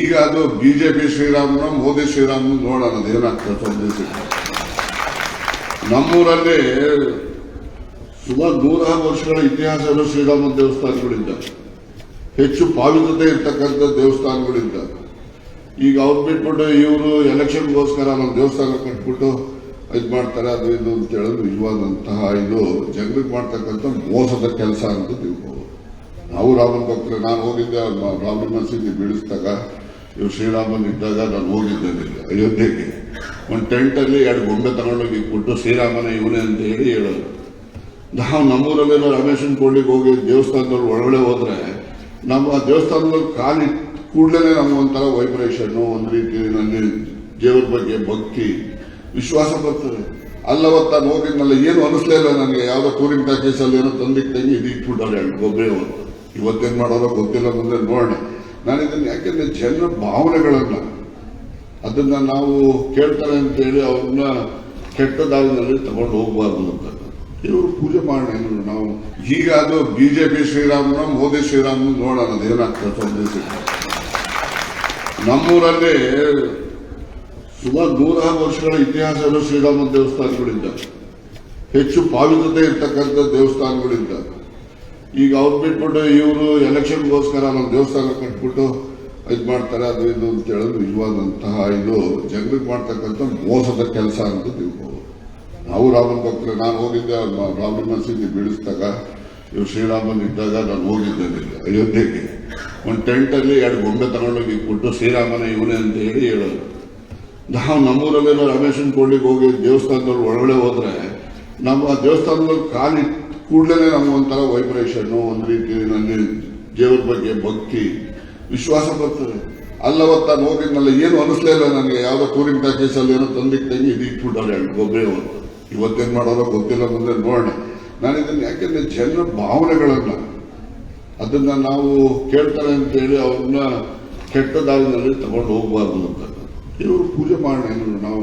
ಈಗ ಅದು ಬಿಜೆಪಿ ಶ್ರೀರಾಮನ ಮೋದಿ ಶ್ರೀರಾಮನ ನೋಡೋಣ ಸಂದೇಶ ನಮ್ಮೂರಲ್ಲಿ ಸುಮಾರು ನೂರಾರು ವರ್ಷಗಳ ಇತಿಹಾಸದ ಶ್ರೀರಾಮ ದೇವಸ್ಥಾನಗಳಿಂದ ಹೆಚ್ಚು ಪಾವಿತ್ರತೆ ಇರ್ತಕ್ಕಂಥ ದೇವಸ್ಥಾನಗಳಿಂದ ಈಗ ಅವ್ರು ಬಿಟ್ಬಿಟ್ಟು ಇವರು ಎಲೆಕ್ಷನ್ಗೋಸ್ಕರ ನಮ್ಮ ದೇವಸ್ಥಾನ ಕಟ್ಬಿಟ್ಟು ಇದು ಮಾಡ್ತಾರೆ, ಅದು ಇದು ಅಂತ ಹೇಳೋದು ನಿಜವಾದಂತಹ ಇದು ಜನರಿಗೆ ಮಾಡ್ತಕ್ಕಂಥ ಮೋಸದ ಕೆಲಸ ಅಂತ ತಿಳ್ಕೋಬೋದು. ನಾವು ರಾಮನ ಭಕ್ತರು, ನಾನು ಹೋಗಿದ್ದೆ ರಾಮನ ಮಸೀದಿ ಬೀಳಿಸಿದಾಗ ಇವ್ರು ಶ್ರೀರಾಮನ್ ಇದ್ದಾಗ ನಾನು ಹೋಗಿದ್ದೆ ಅಲ್ಲಿಗೆ, ಅಯೋಧ್ಯೆಗೆ. ಒಂದು ಟೆಂಟಲ್ಲಿ ಎರಡು ಗೊಂಬೆ ತಗೊಂಡೋಗಿ ಕೊಟ್ಟು ಶ್ರೀರಾಮನ ಇವನೇ ಅಂತ ಹೇಳಿ ಹೇಳೋದು. ನಾವು ನಮ್ಮೂರಲ್ಲೆಲ್ಲ ರಮೇಶನ್ ಕೊಡ್ಲಿಕ್ಕೆ ಹೋಗಿ ದೇವಸ್ಥಾನದಲ್ಲಿ ಒಳಗಡೆ ಹೋದ್ರೆ ನಮ್ಮ ಆ ದೇವಸ್ಥಾನದಲ್ಲಿ ಕಾಲಿ ಕೂಡಲೇ ನಮ್ಮ ಒಂಥರ ವೈಬ್ರೇಷನ್ನು ಒಂದು ರೀತಿ ನನಗೆ ದೇವರ ಬಗ್ಗೆ ಭಕ್ತಿ ವಿಶ್ವಾಸ ಬರ್ತದೆ. ಅಲ್ಲವತ್ತ ನಾನು ಹೋಗಿದ್ನಲ್ಲ ಏನು ಅನಿಸ್ಲೇ ಇಲ್ಲ ನನಗೆ. ಯಾವುದೋ ಟೂರಿಂಗ್ ಪ್ಯಾಕೇಜಲ್ಲಿ ಏನೋ ತಂದಿಕ್ಕೆ ತಂಗಿ ಇದು ಇಟ್ಬಿಟ್ಟಾರೆ ಗೊಬ್ಬರ ಅವತ್ತು ಇವತ್ತೇನು ಮಾಡೋದೋ ಗೊತ್ತಿಲ್ಲ ಮುಂದೆ ನೋಡೋಣ ನಾನು ಇದನ್ನು ಯಾಕೆಂದ್ರೆ ಜನರ ಭಾವನೆಗಳನ್ನ ಅದನ್ನ ನಾವು ಕೇಳ್ತಾರೆ ಅಂತೇಳಿ ಅವ್ರನ್ನ ಕೆಟ್ಟ ದಾರಿನಲ್ಲಿ ತಗೊಂಡು ಹೋಗಬಾರ್ದು ಅಂತ. ಇವರು ಪೂಜೆ ಮಾಡೋಣ ನಾವು ಈಗ ಅದು ಬಿಜೆಪಿ ಶ್ರೀರಾಮನ, ಮೋದಿ ಶ್ರೀರಾಮನ ನೋಡೋಣ ಅದೇನಾಗ್ತದೆ ನಮ್ಮೂರಲ್ಲಿ ಸುಮಾರು ನೂರಾರು ವರ್ಷಗಳ ಇತಿಹಾಸದ ಶ್ರೀರಾಮ ದೇವಸ್ಥಾನಗಳಿಂದ. ಹೆಚ್ಚು ಪಾವಿತ್ರತೆ ಇರ್ತಕ್ಕಂಥ ದೇವಸ್ಥಾನಗಳಿಂದ. ಈಗ ಅವ್ರು ಬಿಟ್ಬಿಟ್ಟು ಇವರು ಎಲೆಕ್ಷನ್ಗೋಸ್ಕರ ನಮ್ಮ ದೇವಸ್ಥಾನ ಕಟ್ಬಿಟ್ಟು ಇದು ಮಾಡ್ತಾರೆ ಅದು ಇದು ಅಂತ ಹೇಳೋದು ನಿಜವಾದಂತಹ ಇದು ಜನರಿಗೆ ಮಾಡ್ತಕ್ಕಂಥ ಮೋಸದ ಕೆಲಸ ಅಂತ ತಿಳ್ಕೋಬೋದು. ನಾವು ರಾಮನ ಭಕ್ತರು ನಾನು ಹೋಗಿದ್ದೆ ರಾಮನ ಮಸೀದಿ ಬೀಳಿಸಿದಾಗ ಇವ್ರು ಶ್ರೀರಾಮನ್ ಇದ್ದಾಗ ನಾನು ಹೋಗಿದ್ದೆ ಅಲ್ಲಿಗೆ, ಅಯೋಧ್ಯೆಗೆ. ಒಂದು ಟೆಂಟಲ್ಲಿ ಎರಡು ಗೊಂಬೆ ತಗೊಂಡೋಗಿ ಕೊಟ್ಟು ಶ್ರೀರಾಮನ ಇವನೇ ಅಂತ ಹೇಳಿ ಹೇಳೋದು. ನಾವು ನಮ್ಮೂರಲ್ಲಿರೋ ರಮೇಶನ್ ಕೋಳಿಗೆ ಹೋಗಿ ದೇವಸ್ಥಾನದಲ್ಲಿ ಒಳಗಡೆ ಹೋದ್ರೆ ನಮ್ಮ ದೇವಸ್ಥಾನದಲ್ಲಿ ಕಾಲಿ ಕೂಡಲೇ ನಮಗೊಂಥರ ವೈಬ್ರೇಷನ್ ಒಂದು ರೀತಿ ನನಗೆ ದೇವ್ರ ಬಗ್ಗೆ ಭಕ್ತಿ, ವಿಶ್ವಾಸ ಬರ್ತದೆ. ಅಲ್ಲವತ್ತ ಹೋಗಿದ್ನಲ್ಲ ಏನು ಅನಿಸ್ಲೇ ಇಲ್ಲ ನನಗೆ. ಯಾವುದೋ ಟೂರಿಂಗ್ ಪ್ಯಾಕೇಜಲ್ಲಿ ಏನೋ ತಂದಿಕ್ಕೆ ತಂಗಿ ಇದು ಇಟ್ಬಿಟ್ಟಾರೆ ಗೊಬ್ಬರ ಅವತ್ತು ಇವತ್ತೇನು ಮಾಡೋರೋ ಗೊತ್ತಿಲ್ಲ ಮುಂದೆ ನೋಡೋಣ ನಾನು ಇದನ್ನು ಯಾಕೆಂದ್ರೆ ಜನರ ಭಾವನೆಗಳನ್ನ, ಅದನ್ನ ನಾವು ಕೇಳ್ತಾರೆ ಅಂತೇಳಿ ಅವ್ರನ್ನ ಕೆಟ್ಟ ದಾರಿನಲ್ಲಿ ತಗೊಂಡು ಹೋಗಬಾರ್ದು ಅಂತ. ಇವರು ಪೂಜೆ ಮಾಡೋಣ ನಾವು